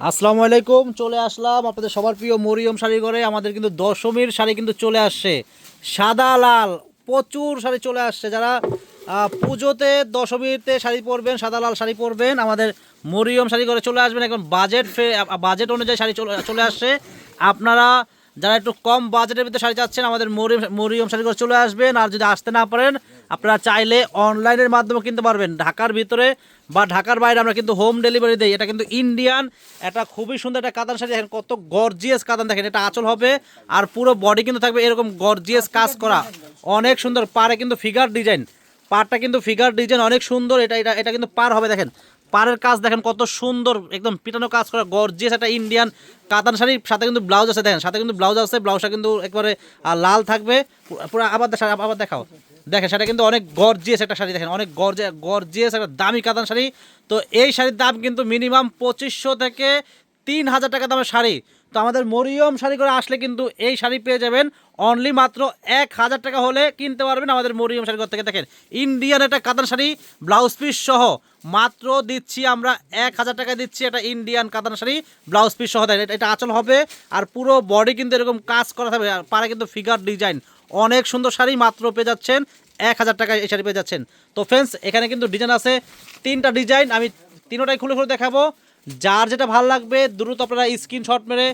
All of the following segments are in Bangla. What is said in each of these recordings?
আসসালামু আলাইকুম, চলে আসলাম আপনাদের সবার প্রিয় মরিয়ম শাড়ি ঘরে। আমাদের কিন্তু দশমীর শাড়ি কিন্তু চলে আসছে। সাদা, লাল, প্রচুর শাড়ি চলে আসছে। যারা পুজোতে দশমীতে শাড়ি পরবেন, সাদা, লাল শাড়ি পরবেন, আমাদের মরিয়ম শাড়ি ঘরে চলে আসবেন। এখন বাজেট বাজেট অনুযায়ী শাড়ি চলে চলে আসছে। আপনারা যারা একটু কম বাজেটের ভিতরে শাড়ি চাচ্ছেন, আমাদের মরিয়ম মরিয়ম শাড়ি করে চলে আসবেন। আর যদি আসতে না পারেন, আপনারা চাইলে অনলাইনের মাধ্যমে কিনতে পারবেন। ঢাকার ভিতরে বা ঢাকার বাইরে আমরা কিন্তু হোম ডেলিভারি দিই। এটা কিন্তু ইন্ডিয়ান এটা খুবই সুন্দর একটা কাতান শাড়ি। দেখেন কত গর্জিয়াস কাতান। দেখেন, এটা আঁচল হবে আর পুরো বডি কিন্তু থাকবে এরকম গর্জিয়াস কাজ করা। অনেক সুন্দর পারে কিন্তু ফিগার ডিজাইন পারটা কিন্তু ফিগার ডিজাইন অনেক সুন্দর। এটা এটা এটা কিন্তু পার হবে। দেখেন পাড়ের কাজ দেখেন কত সুন্দর, একদম পিটানো কাজ করা গর্জিয়াস একটা ইন্ডিয়ান কাতান শাড়ির, সাথে কিন্তু ব্লাউজ আছে দেখেন, সাথে কিন্তু ব্লাউজ আছে ব্লাউজটা কিন্তু একবারে লাল থাকবে, পুরো আবার আবার দেখাও। দেখেন সেটা কিন্তু অনেক গর্জিয়াস একটা শাড়ি দেখেন, অনেক গর্জে গর্জিয়াস একটা দামি কাতান শাড়ি। তো এই শাড়ির দাম কিন্তু মিনিমাম পঁচিশশো থেকে তিন হাজার টাকা দামের শাড়ি। তো আমাদের মরিয়ম শাড়ি করে আসলে কিন্তু এই শাড়ি পেয়ে যাবেন অনলি মাত্র এক হাজার টাকা হলে কিনতে পারবেন আমাদের মরিয়ম শাড়ি ঘর থেকে। দেখেন ইন্ডিয়ান একটা কাতান শাড়ি ব্লাউজ পিস সহ। মাত্র দিচ্ছি আমরা এক হাজার টাকা দিচ্ছি একটা Indian katan sari blouse piece সহ। দেয় এটা- আচল হবে আর পুরো বডি কিন্তু এরকম কাজ করা থাকবে। আর পারে কিন্তু ফিগার ডিজাইন অনেক সুন্দর শাড়ি মাত্র পেয়ে যাচ্ছেন, এক হাজার টাকায় এই শাড়ি পেয়ে যাচ্ছেন। তো ফ্রেন্ডস এখানে কিন্তু ডিজাইন আছে। তিনটা ডিজাইন আমি তিনোটাই খুলে খুলে দেখাবো। যার যেটা ভালো লাগবে, দ্রুত আপনারা স্ক্রিনশট মেরে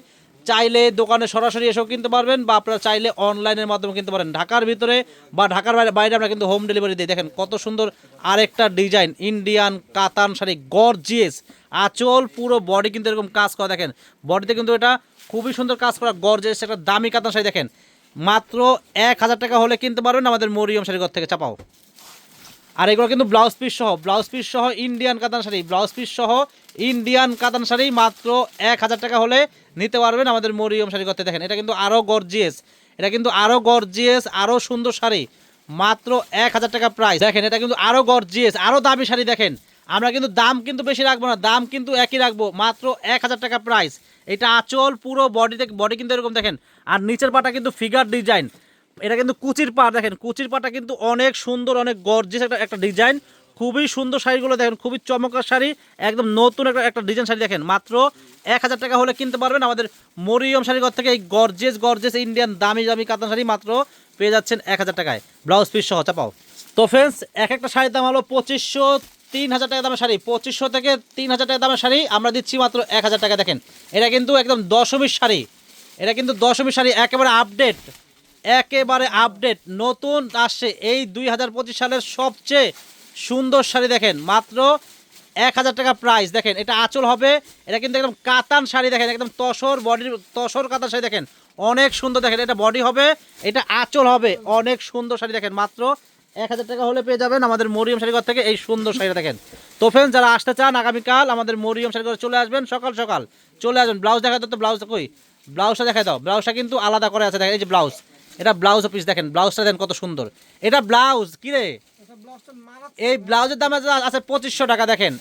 চাইলে দোকানে সরাসরি এসেও কিনতে পারবেন বা আপনারা চাইলে অনলাইনের মাধ্যমে কিনতে পারেন। ঢাকার ভিতরে বা ঢাকার বাইরে বাইরে আমরা কিন্তু হোম ডেলিভারি দিই। দেখেন কত সুন্দর আরেকটা design Indian katan sari gorgeous আঁচল, পুরো বডি কিন্তু এরকম কাজ করা। দেখেন বডিতে কিন্তু এটা খুবই সুন্দর কাজ করা গর্জিয়াস একটা দামি কাতান শাড়ি। দেখেন, মাত্র এক হাজার টাকা হলে কিনতে পারবেন আমাদের মরিয়ম শাড়িঘর থেকে, চাপাও। আর এগুলো কিন্তু ব্লাউজ পিস সহ, ব্লাউজ পিস সহ Indian katan sari, blouse piece সহ ইন্ডিয়ান কাতান শাড়ি মাত্র এক হাজার টাকা হলে নিতে পারবেন আমাদের মরিয়ম শাড়ি করতে। দেখেন, এটা কিন্তু আরও গর্জিয়াস এটা কিন্তু আরও গর্জিয়াস আরও সুন্দর শাড়ি, মাত্র এক হাজার টাকা প্রাইস দেখেন, এটা কিন্তু আরও গর্জিয়াস আরও দামি শাড়ি দেখেন। আমরা কিন্তু দাম কিন্তু বেশি রাখব না, দাম কিন্তু একই রাখব, মাত্র এক হাজার টাকা প্রাইস এটা আঁচল পুরো বডিতে বডি কিন্তু এরকম দেখেন। আর নিচের পাটা কিন্তু ফিগার ডিজাইন এটা কিন্তু কুচির পাট দেখেন, কুচির পাটা কিন্তু অনেক সুন্দর, অনেক গর্জিয়াস একটা একটা ডিজাইন খুবই সুন্দর শাড়িগুলো, দেখেন, খুবই চমৎকার শাড়ি, একদম নতুন একটা একটা ডিজাইন শাড়ি, দেখেন, মাত্র এক হাজার টাকা হলে কিনতে পারবেন। আমাদের মরিয়ম শাড়িঘর থেকে এই গর্জেস গর্জেস ইন্ডিয়ান দামি দামি কাতান শাড়ি মাত্র পেয়ে যাচ্ছেন এক হাজার টাকায়। ব্লাউজ পিস সহ, চাপাও। তো ফ্রেন্ডস এক একটা শাড়ির দাম হলো পঁচিশশো, তিন হাজার টাকা দামের শাড়ি। পঁচিশশো থেকে তিন হাজার টাকা দামের শাড়ি আমরা দিচ্ছি মাত্র এক হাজার টাকা, দেখেন। এটা কিন্তু একদম দশমীর শাড়ি। এটা কিন্তু দশমীর শাড়ি, একেবারে আপডেট একেবারে আপডেট নতুন আসছে এই দুই হাজার পঁচিশ সালের সবচেয়ে সুন্দর শাড়ি দেখেন, মাত্র এক হাজার টাকা প্রাইস দেখেন, এটা আঁচল হবে, এটা কিন্তু একদম কাতান শাড়ি দেখেন, একদম তসর বডির তসর কাতান শাড়ি দেখেন, অনেক সুন্দর দেখেন, এটা বডি হবে, এটা আঁচল হবে, অনেক সুন্দর শাড়ি দেখেন, মাত্র এক হাজার টাকা হলে পেয়ে যাবেন আমাদের মরিয়ম শাড়িঘর থেকে এই সুন্দর শাড়িটা দেখেন। তো ফ্রেন্ড যারা আসতে চান আগামীকাল, আমাদের মরিয়ম শাড়িঘরে চলে আসবেন, সকাল সকাল চলে আসবেন ব্লাউজ দেখা দাও তো ব্লাউজটা কই? ব্লাউজটা দেখা দাও ব্লাউজটা কিন্তু আলাদা করে আছে, দেখেন, এই যে ব্লাউজ এটা ব্লাউজ পিস দেখেন ব্লাউজটা দেখেন কত সুন্দর। এটা ব্লাউজ কি রে? এই ব্লাউজের দাম আছে- আছে পঁচিশশো টাকা, দেখেন।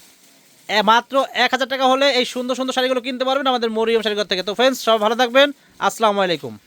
মাত্র এক হাজার টাকা হলে এই সুন্দর সুন্দর শাড়িগুলো কিনতে পারবেন আমাদের মরিয়ম শাড়িঘর থেকে। তো ফ্রেন্ডস সব ভালো থাকবেন। আসসালামু আলাইকুম।